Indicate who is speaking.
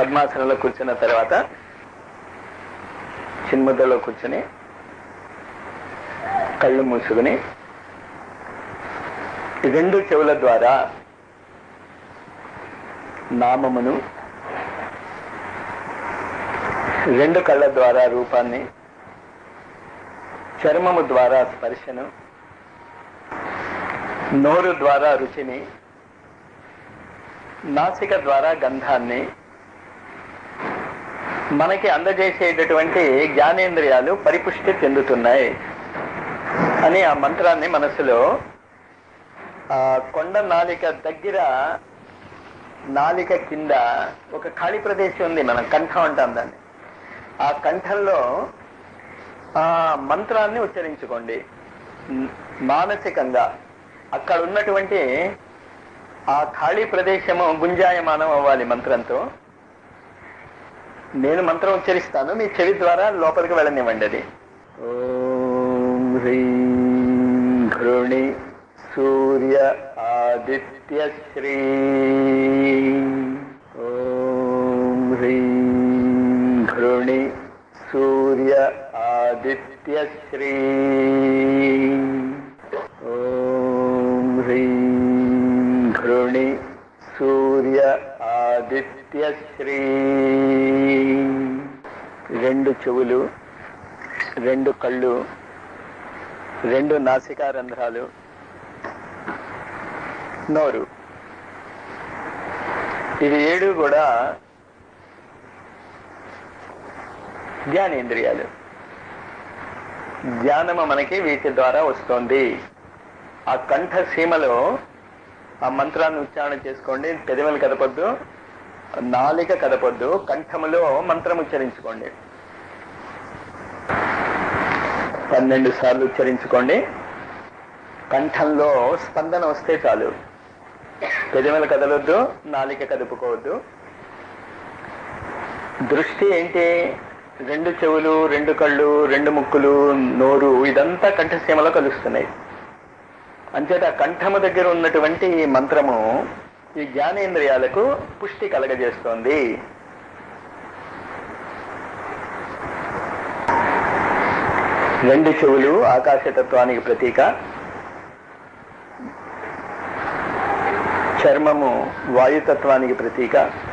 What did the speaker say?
Speaker 1: పద్మాసనంలో కూర్చున్న తర్వాత చిన్ముద్రలో కూర్చుని కళ్ళు మూసుకుని రెండు చెవుల ద్వారా నామమును రెండు కళ్ళ ద్వారా రూపాన్ని చర్మము ద్వారా స్పర్శను నోరు ద్వారా రుచిని నాసిక ద్వారా గంధాన్ని మనకి అందజేసేటటువంటి జ్ఞానేంద్రియాలు పరిపుష్టి చెందుతున్నాయి అని ఆ మంత్రాన్ని మనసులో కొండ నాలిక దగ్గర నాలిక కింద ఒక ఖాళీ ప్రదేశం ఉంది మనం కంఠం అంటాం దాన్ని. ఆ కంఠంలో ఆ మంత్రాన్ని ఉచ్చరించుకోండి. మానసికంగా అక్కడ ఉన్నటువంటి ఆ ఖాళీ ప్రదేశము గుంజాయమానం అవ్వాలి మంత్రంతో. నేను మంత్రం ఉచ్చరిస్తాను. మీ చెవి ద్వారా లోపలికి వెళ్ళనివ్వండి అది. ఓం హ్రీం ఘృణి సూర్య ఆదిత్య శ్రీ. ఓం హ్రీం ఘృణి సూర్య ఆదిత్య శ్రీ. ఓం హ్రీం ఘృణి సూర్య ఆదిత్యశ్రీ. రెండు చెవులు రెండు కళ్ళు రెండు నాసికా రంధ్రాలు నోరు. ఇవి ఏడు కూడా ధ్యానేంద్రియాలు ధ్యానము మనకి వీటి ద్వారా వస్తోంది. ఆ కంఠ సీమలో ఆ మంత్రాన్ని ఉచ్చారణ చేసుకోండి. పెదవులు కదపొద్దు. నాలిక కదపొద్దు కంఠములో మంత్రం ఉచ్చరించుకోండి పన్నెండు సార్లు ఉచ్చరించుకోండి. కంఠంలో స్పందన వస్తే చాలు. పెదవులు కదలొద్దు నాలిక కదుపుకోవద్దు. దృష్టి ఏంటి? రెండు చెవులు రెండు కళ్ళు రెండు ముక్కులు నోరు ఇదంతా కంఠసీమలో కలుస్తున్నాయి. అంచేత కంఠము దగ్గర ఉన్నటువంటి మంత్రము ఈ జ్ఞానేంద్రియాలకు పుష్టి కలగజేస్తోంది. రెండు చెవులు ఆకాశతత్వానికి ప్రతీక. చర్మము వాయుతత్వానికి ప్రతీక.